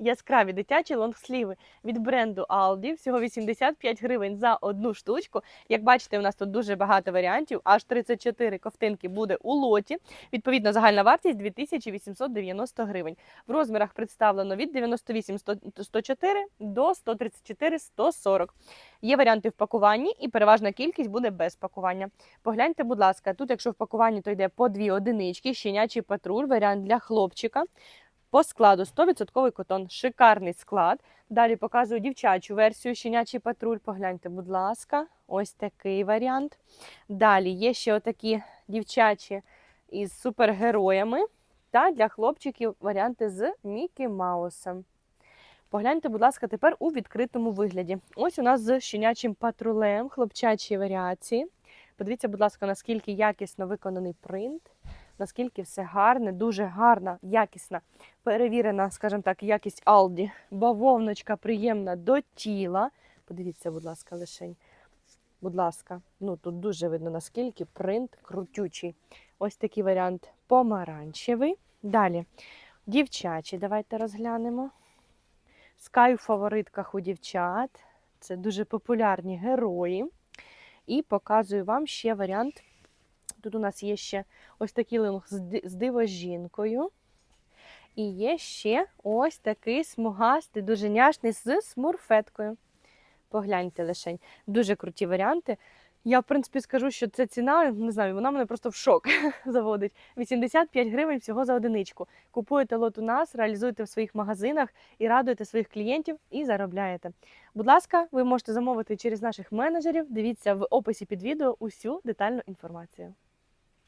яскраві дитячі лонгсліви від бренду Aldi. Всього 85 гривень за одну штучку. Як бачите, у нас тут дуже багато варіантів. Аж 34 ковтинки буде у лоті. Відповідно, загальна вартість 2890 гривень. В розмірах представлено від 98 104 до 134 140. Є варіанти в пакуванні, і переважна кількість буде без пакування. Погляньте, будь ласка, тут, якщо в пакуванні, то йде по дві одинички, щенячий патруль, варіант для хлопчика. По складу 100% котон, шикарний склад. Далі показую дівчачу версію щенячий патруль. Погляньте, будь ласка, ось такий варіант. Далі є ще отакі дівчачі із супергероями. Та для хлопчиків варіанти з Мікі Маусом. Погляньте, будь ласка, тепер у відкритому вигляді. Ось у нас з щенячим патрулем хлопчачі варіації. Подивіться, будь ласка, наскільки якісно виконаний принт, наскільки все гарне, дуже гарна, якісна, перевірена, скажімо так, якість Aldi. Бавовночка приємна до тіла. Подивіться, будь ласка, лишень. Будь ласка, ну тут дуже видно, наскільки принт крутючий. Ось такий варіант помаранчевий. Далі дівчачі, давайте розглянемо. Скай у фаворитках у дівчат. Це дуже популярні герої. І показую вам ще варіант. Тут у нас є ще ось такий линг з ди- з дивожінкою. І є ще ось такий смугастий, дуже няшний з смурфеткою. Погляньте лишень. Дуже круті варіанти. Я, в принципі, скажу, що ця ціна, не знаю, вона мене просто в шок заводить. 85 гривень всього за одиничку. Купуєте лот у нас, реалізуєте в своїх магазинах і радуєте своїх клієнтів і заробляєте. Будь ласка, ви можете замовити через наших менеджерів. Дивіться в описі під відео усю детальну інформацію.